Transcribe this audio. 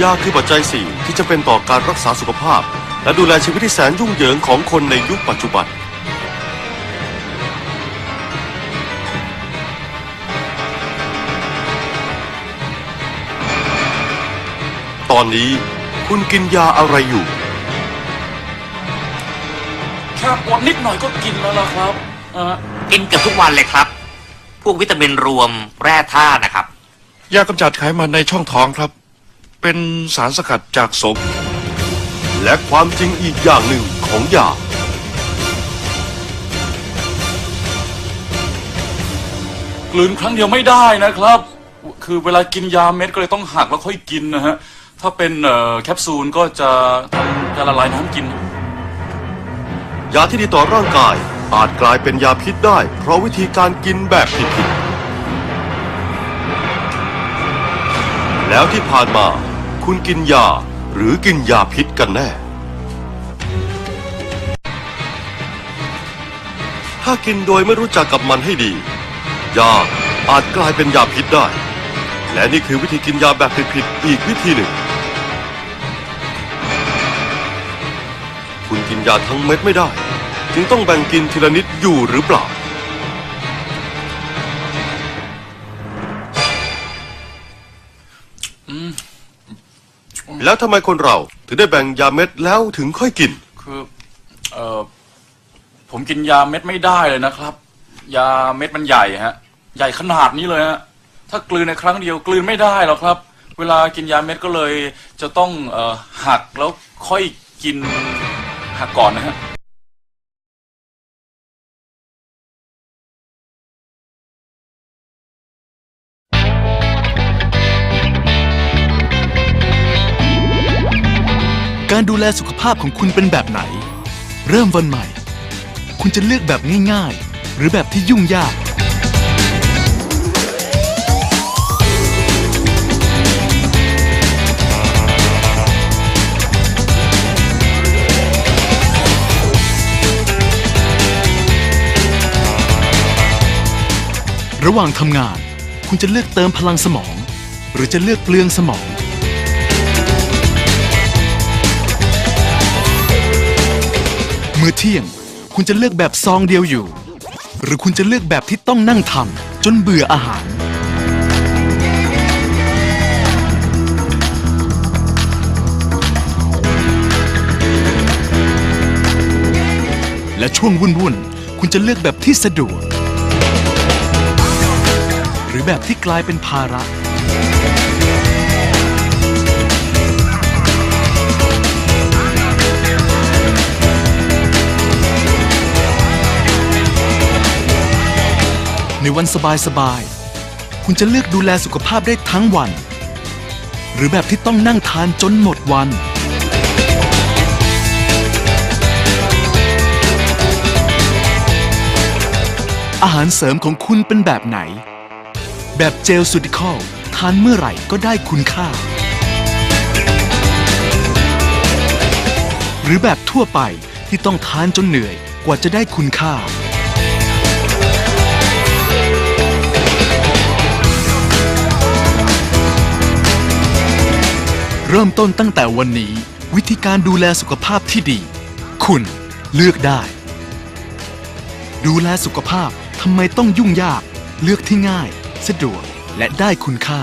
ยาคือปัจจัยสี่ที่จะเป็นต่อการรักษาสุขภาพ และดูแลชีวิตที่แสนยุ่งเหยิงของคนในยุคปัจจุบัน ตอนนี้คุณกินยาอะไรอยู่ แค่ปวดนิดหน่อยก็กินแล้วล่ะครับเออกินเกือบทุกวันเลยครับ พวกวิตามินรวมแร่ธาตุนะครับ ยากำจัดไขมันในช่องท้องครับ เป็นสารสกัดจากสมและความจริงอีกอย่างหนึ่งของยากลืนครั้งเดียวไม่ได้นะครับ คือเวลากินยาเม็ดก็เลยต้องหักแล้วค่อยกินนะฮะ ถ้าเป็นเอ่อแคปซูลก็จะทำจะละลายน้ำกิน ยาที่ดีต่อร่างกายอาจกลายเป็นยาพิษได้ เพราะวิธีการกินแบบผิดๆแล้วที่ผ่านมา คุณกินยาหรือกินยาพิษกันแน่ ถ้ากินโดยไม่รู้จักกับมันให้ดี ยาอาจกลายเป็นยาพิษได้ และนี่คือวิธีกินยาแบบผิดๆอีกวิธีหนึ่ง คุณกินยาทั้งเม็ดไม่ได้ จึงต้องแบ่งกินทีละนิดอยู่หรือเปล่า แล้วทำไมคนเราถึงได้แบ่งยาเม็ดแล้วถึงค่อยกิน คือเอ่อผมกินยาเม็ดไม่ได้เลยนะครับ ยาเม็ดมันใหญ่ฮะ ใหญ่ขนาดนี้เลยฮะถ้ากลืนในครั้งเดียวกลืนไม่ได้หรอกครับ เวลากินยาเม็ดก็เลย จะต้องเอ่อหักแล้วค่อยกินหักก่อนนะฮะ การดูแลสุขภาพของคุณเป็นแบบไหน เริ่มวันใหม่ คุณจะเลือกแบบง่ายๆ หรือแบบที่ยุ่งยาก ระหว่างทำงาน คุณจะเลือกเติมพลังสมอง หรือจะเลือกเปลืองสมอง มื้อเที่ยง คุณจะเลือกแบบซองเดียวอยู่ หรือคุณจะเลือกแบบที่ต้องนั่งทำจนเบื่ออาหาร และช่วงวุ่นๆคุณจะเลือกแบบที่สะดวก หรือแบบที่กลายเป็นภาระ ในวันสบายๆ คุณจะเลือกดูแลสุขภาพได้ทั้งวัน หรือแบบที่ต้องนั่งทานจนหมดวัน อาหารเสริมของคุณเป็นแบบไหน แบบเจลซูติคอลทานเมื่อไหร่ก็ได้คุณค่า หรือแบบทั่วไปที่ต้องทานจนเหนื่อยกว่าจะได้คุณค่า เริ่มต้นตั้งแต่วันนี้ วิธีการดูแลสุขภาพที่ดี คุณเลือกได้ ดูแลสุขภาพทำไมต้องยุ่งยาก เลือกที่ง่าย สะดวกและได้คุณค่า